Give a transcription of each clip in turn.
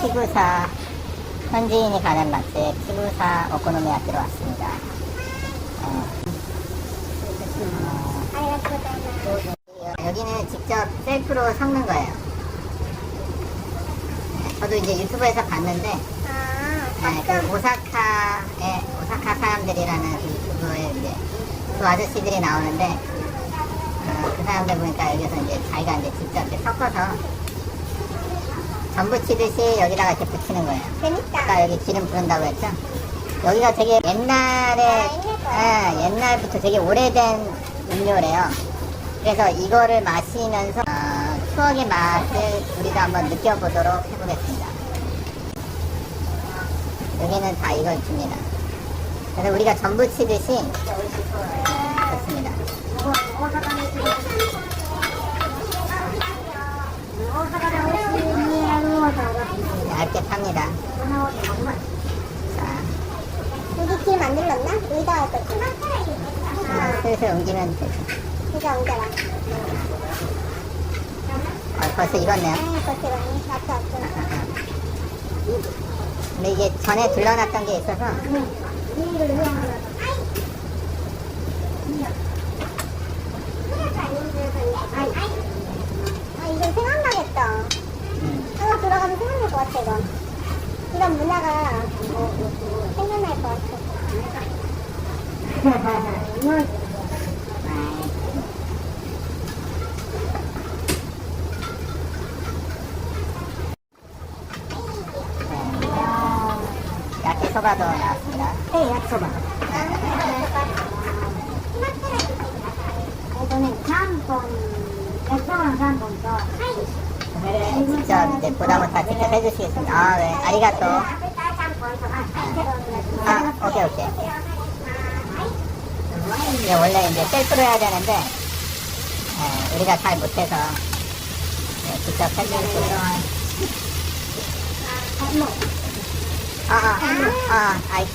피구사 현지인이 가는 맛집 피구사 오코노미야키로 왔습니다. 어, 여기는 직접 셀프로 섞는 거예요. 네, 저도 이제 유튜브에서 봤는데 네, 그 오사카의 오사카 사람들이라는 그거에 이제 그 아저씨들이 나오는데 어, 그 사람들 보니까 여기서 이제 자기가 이제 직접 이렇게 섞어서 전부 치듯이 여기다가 이렇게 붙이는 거예요. 재밌다. 아까 여기 기름 부른다고 했죠? 여기가 되게 옛날에 아, 옛날부터 되게 오래된 음료래요. 그래서 이거를 마시면서 어, 추억의 맛을 우리도 한번 느껴보도록 해보겠습니다. 여기는 다 이걸 줍니다. 그래서 우리가 전부 치듯이 좋습니다. 얇게 탑니다. 자, 여기 길 만들었나? 여기다 할 거지. 슬슬 옮기면 되죠. 여기다 옮겨라. 어, 벌써 익었네요. 아, 그렇게 많이. 맞다, 맞다. 근데 이게 전에 둘러놨던 게 있어서 아, 이건 생각나겠다. 음, 하나 들어가면 생각날 것 같아, 이건. 이런 문화가 생각날 것 같아. 야끼소바도 나왔습니다. 네, 약소바. 이거는 3번, 약소방 3번 더. 직접 이제 보다못하 직접 해주시겠습니다. 아, 네. 아리가또. 아, 오케이, 오케이. 이게 원래 이제 셀프로 해야 되는데, 예, 우리가 잘 못해서, 예, 직접 해주시고. 아, 아, 아, 아이.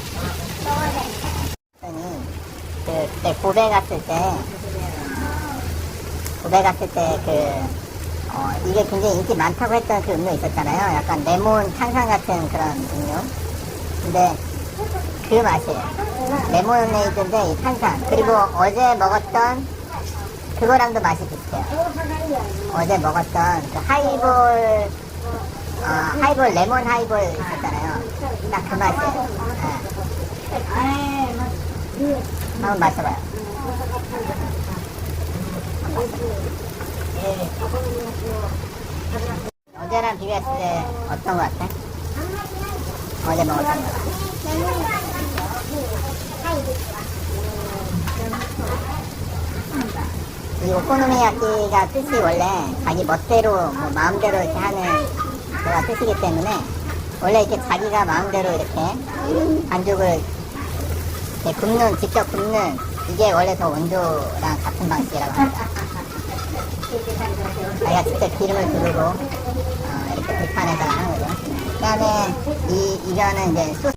그, 그때 고베 갔을 때, 고베 갔을 때 그, 어, 이게 굉장히 인기 많다고 했던 그 음료 있었잖아요. 약간 레몬 탄산 같은 그런 음료. 근데 그 맛이에요. 레모네이드인데 이 탄산. 그리고 어제 먹었던 그거랑도 맛이 비슷해요. 어제 먹었던 그 하이볼, 어, 하이볼, 레몬 하이볼 있었잖아요. 딱 그 맛이에요. 네. 한번 마셔봐요. 어제랑 비교했을 때 어떤 것 같아? 어제 먹었던 거. 이 오코노미야끼가 뜻이 원래 자기 멋대로 뭐 마음대로 이렇게 하는 거가 뜻이기 때문에 원래 이렇게 자기가 마음대로 이렇게 반죽을 이렇게 굽는 직접 굽는 이게 원래 더 원조랑 같은 방식이라고 합니다. 직접 기름을 두르고 어, 이렇게 불판에서 하는 거죠. 그 다음에 이 이거는 이제 소스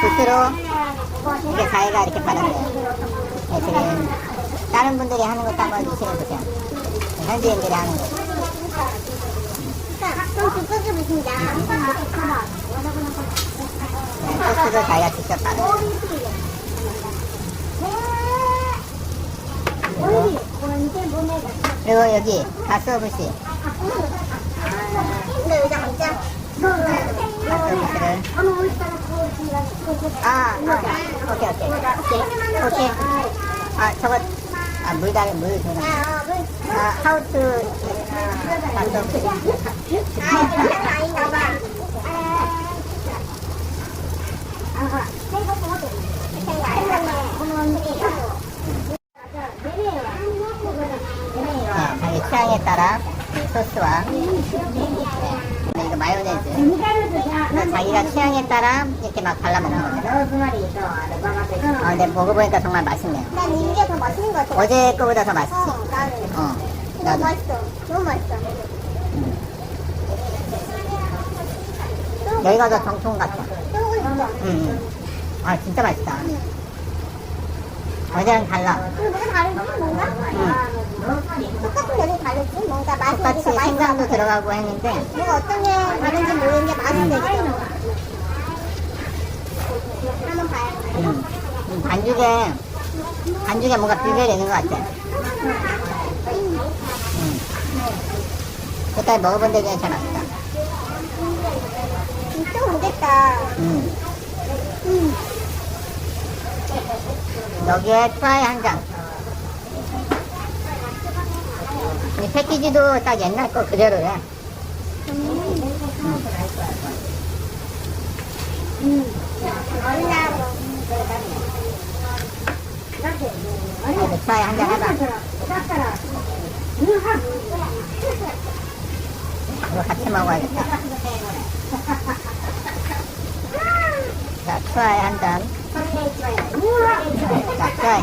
소스로 이렇게 자기가 이렇게 거예요. 네, 지금 다른 분들이 하는 것도 한번 주시해 보세요. 현지인들이 하는 거. 네, 소스도 자기가 직접 바른 거예요. 그리고 여기 가스오브시 먹자. 가스오브시를 아, 아, 오케이, 오케이. 오케이. 오케이. 아, 저거, 아, 물 달에 물 거. 아, 물. 아, how to, 가스오브시. 아, 이게 장난 아닌가 봐. 네, 자기 이 소스와 네, 이거 마요네즈 자기가 취향에 따라 이렇게 막 발라 먹는 겁니다. 아, 근데 먹어보니까 정말 맛있네요. 난 이게 더 맛있는 것 같아. 어제 거보다 더 맛있지? 어, 나는. 어, 너무 나도. 맛있어. 너무 맛있어. 여기가 더 정통 같아. 음, 음. 아, 진짜 맛있다. 어제랑 달라. 근데 뭐가 다르지 뭔가? 똑같은 요리 다르지 뭔가 맛이 똑같이 어디서 많이 생강도 나고. 들어가고 했는데 뭐가 어떤 게 다른지 모르는데 맛은 되게 한번 봐야 음, 음, 반죽에 반죽에 뭔가 비벼내는 것 같아. 음. 그때 먹어본 데 중에 제일 맛있다. 진짜 오겠다 음. 여기에 트라이 한 장. 이 패키지도 딱 옛날 거 그대로래. 이거 트라이 한 장 해봐. 이거 같이 먹어야겠다. 자, 트라이 한 잔. 자, 트라이.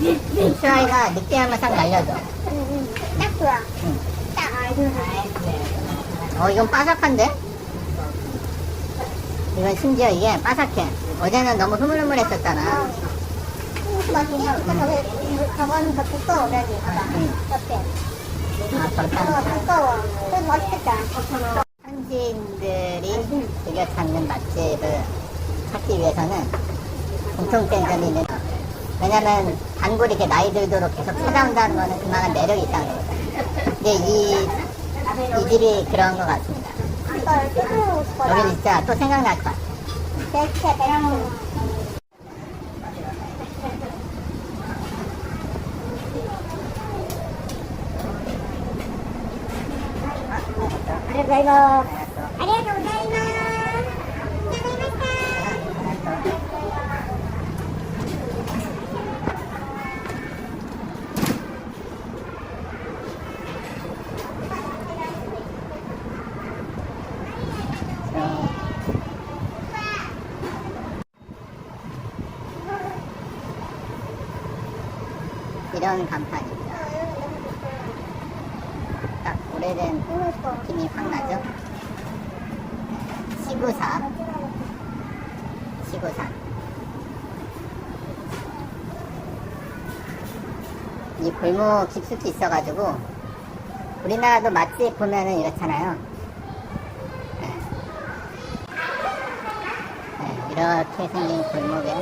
이 트라이가 느끼하면 싹 날려줘. 딱 좋아 응. 딱 어, 이건 바삭한데? 이건 심지어 이게 바삭해. 어제는 너무 흐물흐물했었잖아. 저게 저거는 더 두꺼워 면이 응. 옆에 아, 그렇다. 어 두꺼워 그래서 맛있겠다 현지인들이 즐겨 찾는 맛집을 찾기 위해서는 공통된 점이 있는 왜냐면 단골이 이렇게 나이 들도록 계속 찾아온다는 거는 그만한 매력이 있다는 거거든. 근데 이, 이 집이 그런 것 같습니다. 여기 진짜 또 생각날 것 같아. 베스트 베 스트 아리가이마 아리가이마 이런 간판입니다. 딱 오래된 느낌이 확 나죠? 시구사. 시구사. 이 골목 깊숙이 있어가지고 우리나라도 맛집 보면은 이렇잖아요. 네. 네, 이렇게 생긴 골목에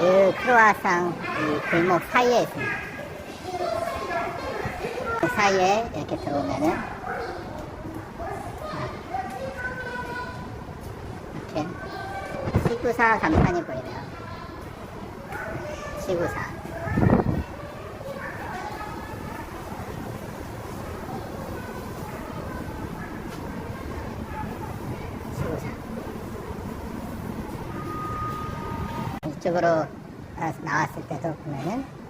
늘 크로아상 이 골목 사이에 있습니다. 그 사이에 이렇게 들어오면은 이렇게 시구사 간판이 보이네요. 시구사. 시구사. 이쪽으로 나- 나왔을 때도 보면은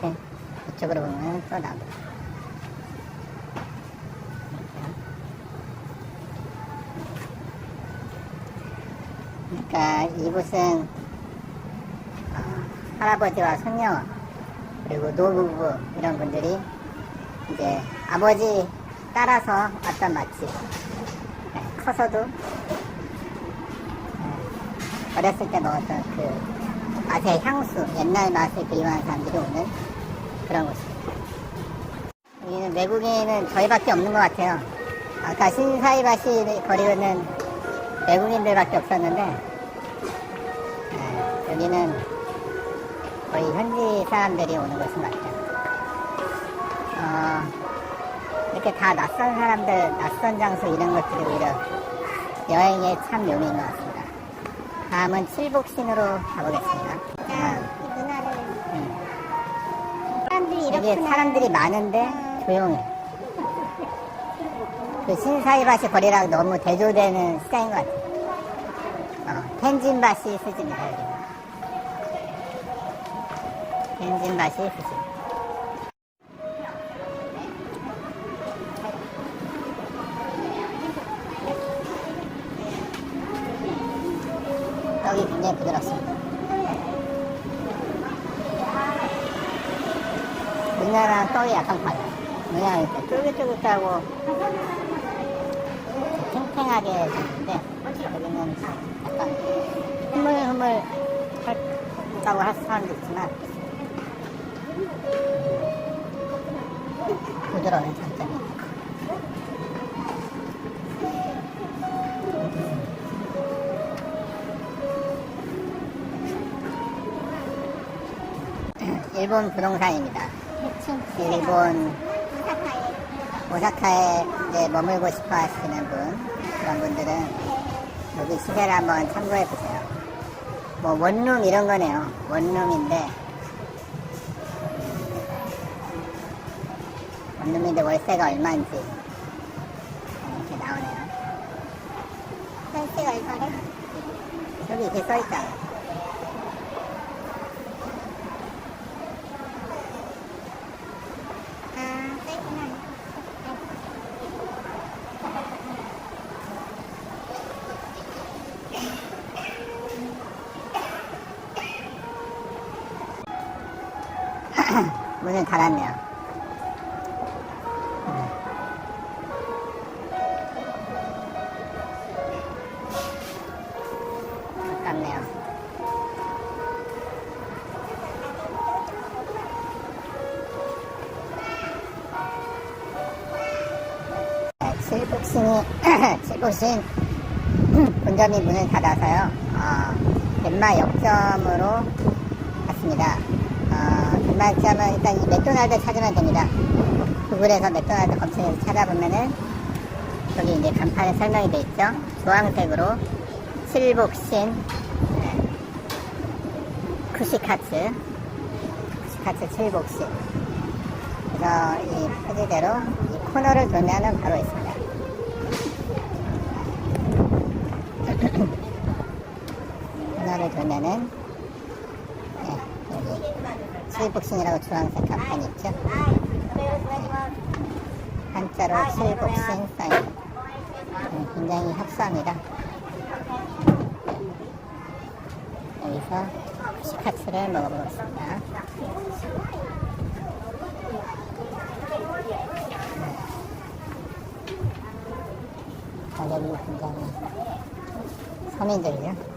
이렇게 이쪽으로 보면 또 나옵니다. 그러니까 이곳은 어, 할아버지와 손녀 그리고 노부부 이런 분들이 이제 아버지 따라서 왔던 맛집 네, 커서도 어렸을 때 먹었던 그 맛의 향수, 옛날 맛을 그리워하는 사람들이 오는 그런 곳입니다. 여기는 외국인은 저희밖에 없는 것 같아요. 아까 신사이바시 거리는 외국인들밖에 없었는데 네, 여기는 거의 현지 사람들이 오는 곳인 것 같아요. 어, 이렇게 다 낯선 사람들, 낯선 장소 이런 것들이 오히려 여행의 참 묘미인 것 같습니다. 다음은 칠복신으로 가보겠습니다. 아, 이 여기 이렇구나 사람들이 많은데 조용해. 그 신사이바시 거리랑 너무 대조되는 시장인 것 같아. 어, 텐진바시 수준이다, 여기. 텐진바시 수준. 쫄깃쫄깃하고 탱탱하게 생겼는데 여기는 약간 흐물흐물 할다고 할 사람도 있지만 부드러운 장점이 있고 일본 부동산입니다. 일본. 오사카에 이제 머물고 싶어 하시는 분, 그런 분들은 여기 시세를 한번 참고해 보세요. 뭐 원룸 이런 거네요. 원룸인데 원룸인데 월세가 얼마인지 이렇게 나오네요. 전세가 얼마래? 여기 이렇게 써있잖아. 아, 문을 닫았네요. 아깝네요. 네, 칠복신이, 칠복신 본점이 문을 닫아서요, 어, 덴마 역점으로 갔습니다. 역점은 일단 이 맥도날드 찾으면 됩니다. 구글에서 맥도날드 검색해서 찾아보면은 여기 이제 간판에 설명이 돼 있죠. 주황색으로 칠복신 네. 쿠시카츠 쿠시카츠 칠복신 그래서 이 표지대로 이 코너를 돌면은 바로 있습니다. 코너를 돌면은 칠복신이라고 주황색 간판이 있죠. 한자로 칠복신 사인 네, 굉장히 협소합니다. 여기서 쿠시카츠를 먹어보겠습니다. 가격이 굉장히 서민적이죠.